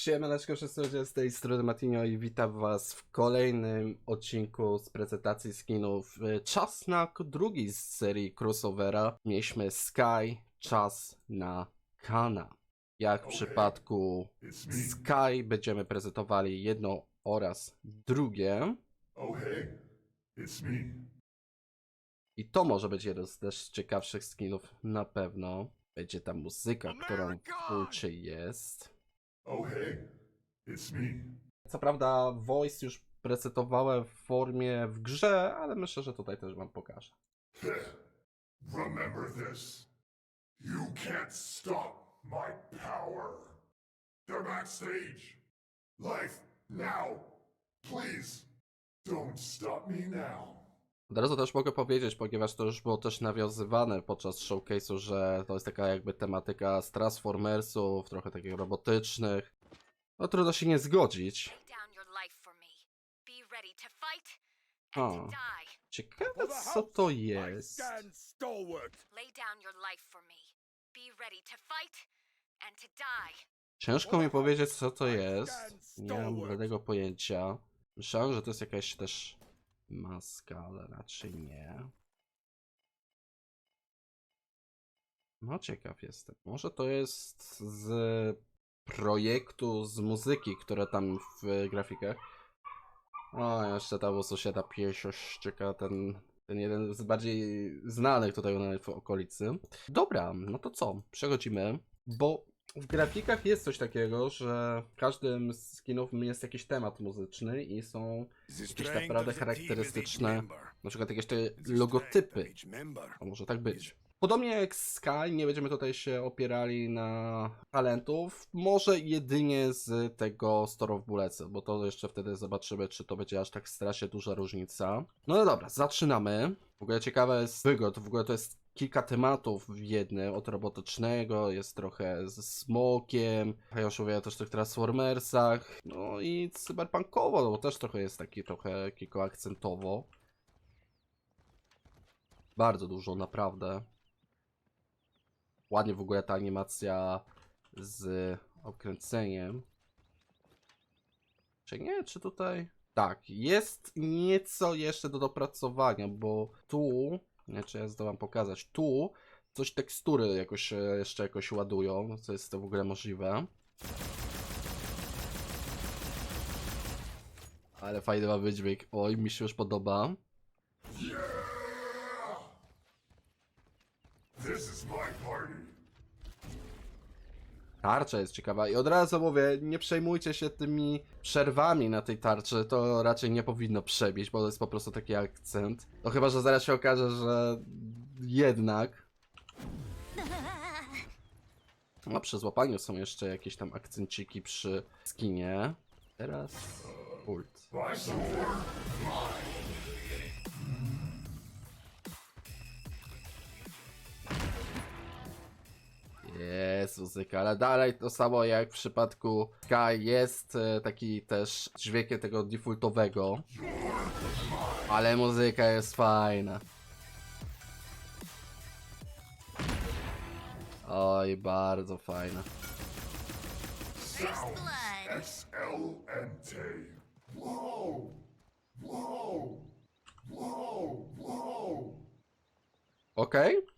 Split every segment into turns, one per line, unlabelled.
Siemaneczko wszyscy ludzie z tej strony Matinio i witam was w kolejnym odcinku z prezentacji skinów. Y, Czas na drugi z serii crossovera. Mieliśmy Sky, czas na Kana. Jak w przypadku Sky będziemy prezentowali jedno oraz drugie.
Me.
I to może być jeden z też ciekawszych skinów na pewno. Będzie ta muzyka, którą twórczy jest.
Oh, hey, it's me.
Co prawda voice już prezentowałem w formie w grze, ale myślę, że tutaj też wam pokażę.
Remember this. You can't stop my power. The backstage. Life now. Please, don't stop me now.
Od razu też mogę powiedzieć, ponieważ to już było też nawiązywane podczas showcase'u, że to jest taka jakby tematyka z Transformersów, trochę takich robotycznych. No trudno się nie zgodzić.
die.
Ciekawe co to jest. Ciężko mi powiedzieć co to jest. Nie mam żadnego pojęcia. Myślałem, że to jest jakaś też maska, ale raczej nie. No ciekaw jestem. Może to jest z projektu, z muzyki, które tam w grafikach. O, jeszcze tam u sąsiada piesio szczeka ten, ten jeden z bardziej znanych tutaj w okolicy. Dobra, no to co? Przechodzimy, bo w grafikach jest coś takiego, że w każdym z skinów jest jakiś temat muzyczny i są jakieś naprawdę charakterystyczne, na przykład jakieś te logotypy. A może tak być. Podobnie jak Sky, nie będziemy tutaj się opierali na talentów, może jedynie z tego Store of Bullets, bo to jeszcze wtedy zobaczymy, czy to będzie aż tak strasznie duża różnica. No no dobra, zaczynamy. W ogóle ciekawe jest wygod, w ogóle to jest kilka tematów w jednym, od robotycznego, jest trochę z smokiem, już mówię też o tych Transformersach, no i cyberpunkowo, no bo też trochę jest taki trochę kilkoakcentowo. Bardzo dużo, naprawdę. Ładnie w ogóle ta animacja z okręceniem. Czy nie? Czy tutaj? Tak, jest nieco jeszcze do dopracowania, bo tu, nie czy ja zdołam pokazać, tu coś tekstury jakoś e, jeszcze jakoś ładują, co jest to w ogóle możliwe. Ale fajny ma wydźwięk. Oj, mi się już podoba.
This is my party.
Tarcza jest ciekawa i od razu mówię, nie przejmujcie się tymi przerwami na tej tarczy, to raczej nie powinno przebić, bo to jest po prostu taki akcent. No chyba, że zaraz się okaże, że jednak. No przy złapaniu są jeszcze jakieś tam akcenciki przy skinie. Teraz ult. Jest muzyka, ale dalej to samo jak w przypadku Sky jest e, taki też dźwiękiem tego defaultowego. Ale muzyka jest fajna. Oj, bardzo fajna.
Whoa.
Okej?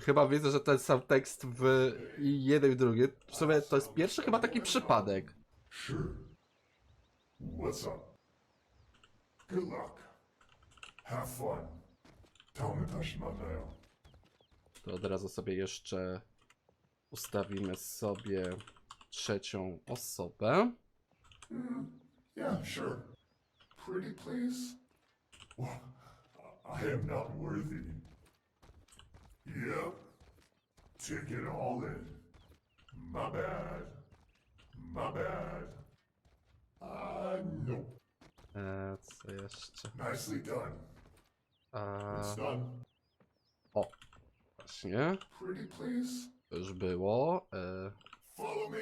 Chyba widzę, że ten sam tekst w jeden i drugi. W sumie to jest pierwszy chyba taki przypadek.
Sure. What's up? Good luck. Have fun. Don't touch my nail.
To od razu sobie jeszcze ustawimy sobie trzecią osobę.
Yeah, sure. Pretty please? Well, I am not worthy. Yep. Take it all in. My bad. My bad. Uh, nope.
Eee, co jeszcze?
Nicely done.
Eee,
It's done.
o, właśnie.
Pretty please?
To już było. Eee,
Follow me.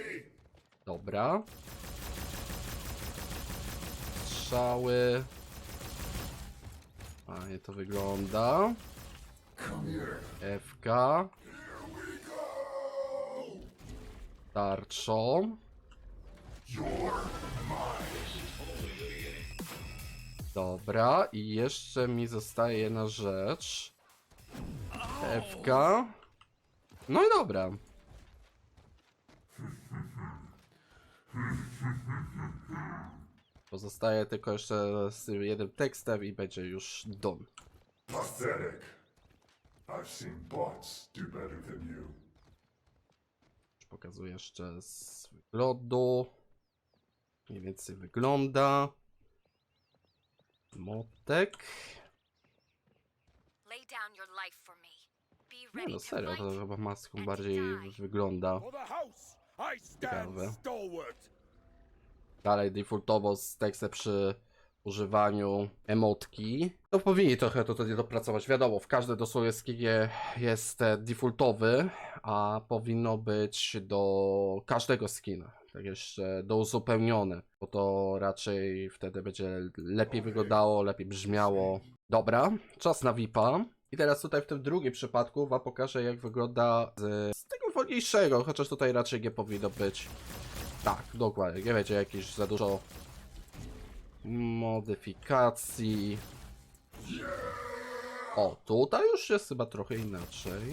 dobra. Strzały. Fajnie to wygląda. FK. Tarczą. Dobra, i jeszcze mi zostaje jedna rzecz. FK. No i dobra. Pozostaje tylko jeszcze z jednym tekstem i będzie już done.
Pathetic. I've seen bots do better than you.
Pokazuję jeszcze z wyglądu. Mniej więcej wygląda. Motek.
Lay down your life for me. Be
Nie
ready
no serio, to chyba maską bardziej wygląda. Ciekawe. Dalej defaultowo z tekstem przy używaniu emotki. No powinni trochę to tutaj dopracować. Wiadomo, w każdej dosłownie skinie jest e, defaultowy, a powinno być do każdego skina. Tak jeszcze douzupełnione, bo to raczej wtedy będzie lepiej wyglądało, lepiej brzmiało. Dobra, czas na VIPa. I teraz tutaj w tym drugim przypadku wam pokażę jak wygląda z, z tego wolniejszego, chociaż tutaj raczej nie powinno być tak, dokładnie. Nie będzie jakieś za dużo modyfikacji. O, tutaj już jest chyba trochę inaczej.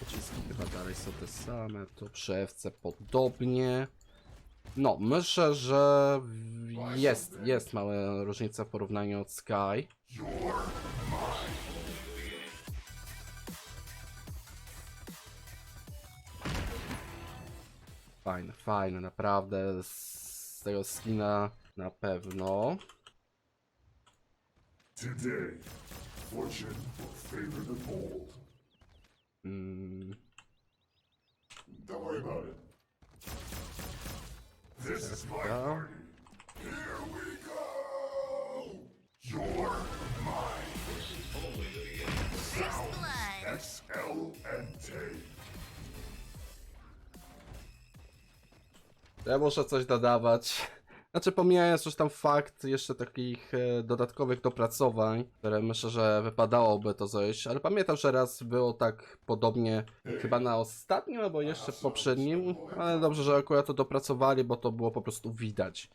Pociski chyba dalej są te same, to przy podobnie. No, myślę, że jest, jest mała różnica w porównaniu od Sky. Fajne, fajne, naprawdę. Z tego skina na pewno.
Today, fortune will favor the bold.
Mm,
Don't worry about it. This is my party.
Ja muszę coś dodawać. Znaczy, pomijając już tam fakt jeszcze takich e, dodatkowych dopracowań, które myślę, że wypadałoby to zejść, ale pamiętam, że raz było tak podobnie chyba na ostatnim albo jeszcze poprzednim, ale dobrze, że akurat to dopracowali, bo to było po prostu widać.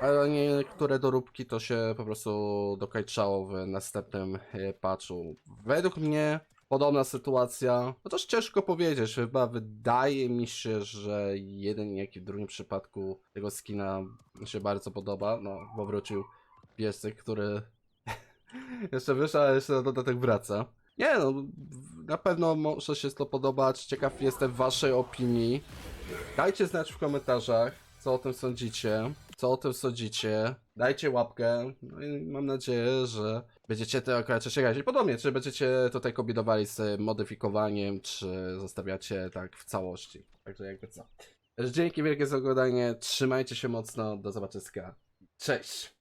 Ale niektóre doróbki to się po prostu dokończało w następnym e, patchu. Według mnie podobna sytuacja, chociaż ciężko powiedzieć, chyba wydaje mi się, że jeden jak i w drugim przypadku tego skina się bardzo podoba, no bo wrócił piesek, który jeszcze wyszedł, ale jeszcze na dodatek wraca. Nie no, na pewno może się to podobać, ciekaw jestem waszej opinii. Dajcie znać w komentarzach, co o tym sądzicie, co o tym sądzicie. Dajcie łapkę, no i mam nadzieję, że będziecie akurat ścigać. I podobnie, czy będziecie tutaj kombinowali z modyfikowaniem, czy zostawiacie tak w całości. Także jakby co. Dzięki wielkie za oglądanie, trzymajcie się mocno, do zobaczenia. Cześć!